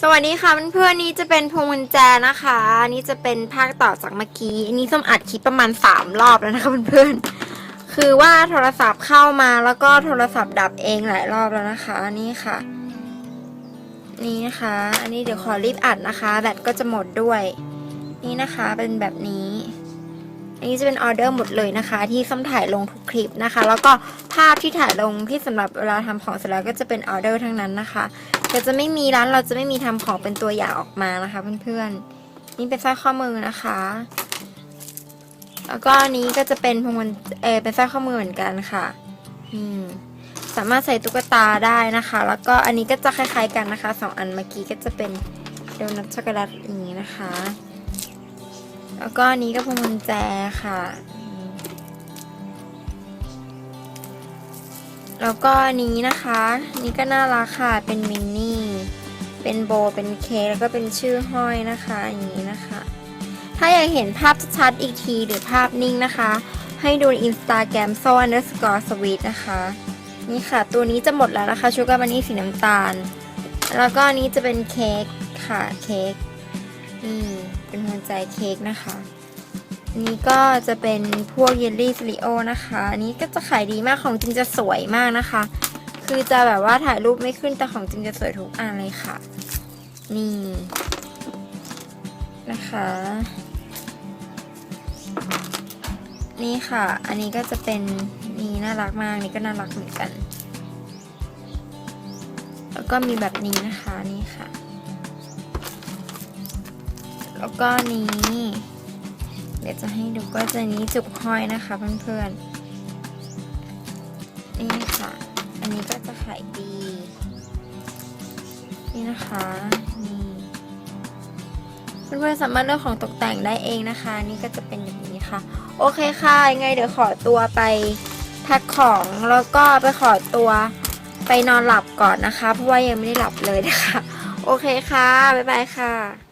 สวัสดีค่ะเพื่อนๆนี่จะเป็นพวงกุญแจนะคะ นี่จะเป็นภาคต่อจากเมื่อกี้อันนี้ส้มอัดคลิปประมาณสามรอบแล้วนะคะเพื่อนๆคือว่าโทรศัพท์เข้ามาแล้วก็โทรศัพท์ดับเองหลายรอบแล้วนะคะนี่ค่ะ นี่นะคะ อันนี้เดี๋ยวขอรีบอัดนะคะ แบตก็จะหมดด้วย นี่นะคะเป็นแบบนี้ อันนี้จะเป็นออเดอร์หมดเลยนะคะ ที่ส้มถ่ายลงทุกคลิปนะคะ แล้วก็ภาพที่ถ่ายลงที่สำหรับเวลาทำของเสร็จแล้วก็จะเป็นออเดอร์ทั้งนั้นนะคะแต่จะไม่มีร้านเราจะไม่มีทำของเป็นตัวอย่างออกมานะคะเพื่อนๆนี่เป็นสร้อยข้อมือนะคะ แล้วก็อันนี้ก็จะเป็นพวงมันเออเป็นสร้อยข้อมือเหมือนกันค่ะอืมสามารถใส่ตุ๊กตาได้นะคะ แล้วก็อันนี้ก็จะคล้ายๆกันนะคะสองอันเมื่อกี้ก็จะเป็นโดนัทช็อกโกแลตอย่างนี้นะคะ แล้วก็อันนี้ก็พวงกุญแจค่ะ แล้วก็นี้นะคะ นี่ก็น่ารักค่ะ เป็นมินนี่ เป็นโบ เป็นเค้กแล้วก็เป็นชื่อห้อยนะคะอย่างนี้นะคะ ถ้าอยากเห็นภาพชัดๆอีกทีหรือภาพนิ่งนะคะ ให้ดูอินสตาแกรมโซนเดอร์สกอร์สวีทนะคะ นี่ค่ะ ตัวนี้จะหมดแล้วนะคะชูการ์บันนี่สีน้ำตาล แล้วก็นี้จะเป็นเค้กค่ะเค้ก อืมเป็นหัวใจเค้กนะคะนนี้ก็จะเป็นพวกเยลลี่ซิลิโอนะคะอันนี้ก็จะขายดีมากของจริงจะสวยมากนะคะ คือจะแบบว่าถ่ายรูปไม่ขึ้นแต่ของจริงจะสวยทุกอันเลยค่ะ นี่นะคะ นี่ค่ะ อันนี้ก็จะเป็นนี่น่ารักมากนี่ก็น่ารักเหมือนกัน แล้วก็มีแบบนี้นะคะนี่ค่ะ แล้วก็นี้ เดี๋ยวจะให้ดูก็จะนี้จุกห้อยนะคะเพื่อนๆ นี่ค่ะ อันนี้ก็จะขายดี นี่นะคะนี่เพื่อนๆสามารถเลือกของตกแต่งได้เองนะคะ นี่ก็จะเป็นแบบนี้ค่ะ โอเคค่ะยังไงเดี๋ยวขอตัวไปแพ็คของแล้วก็ไปขอตัวไปนอนหลับก่อนนะคะ เพราะว่ายังไม่ได้หลับเลยนะคะ โอเคค่ะ บ๊ายบายค่ะ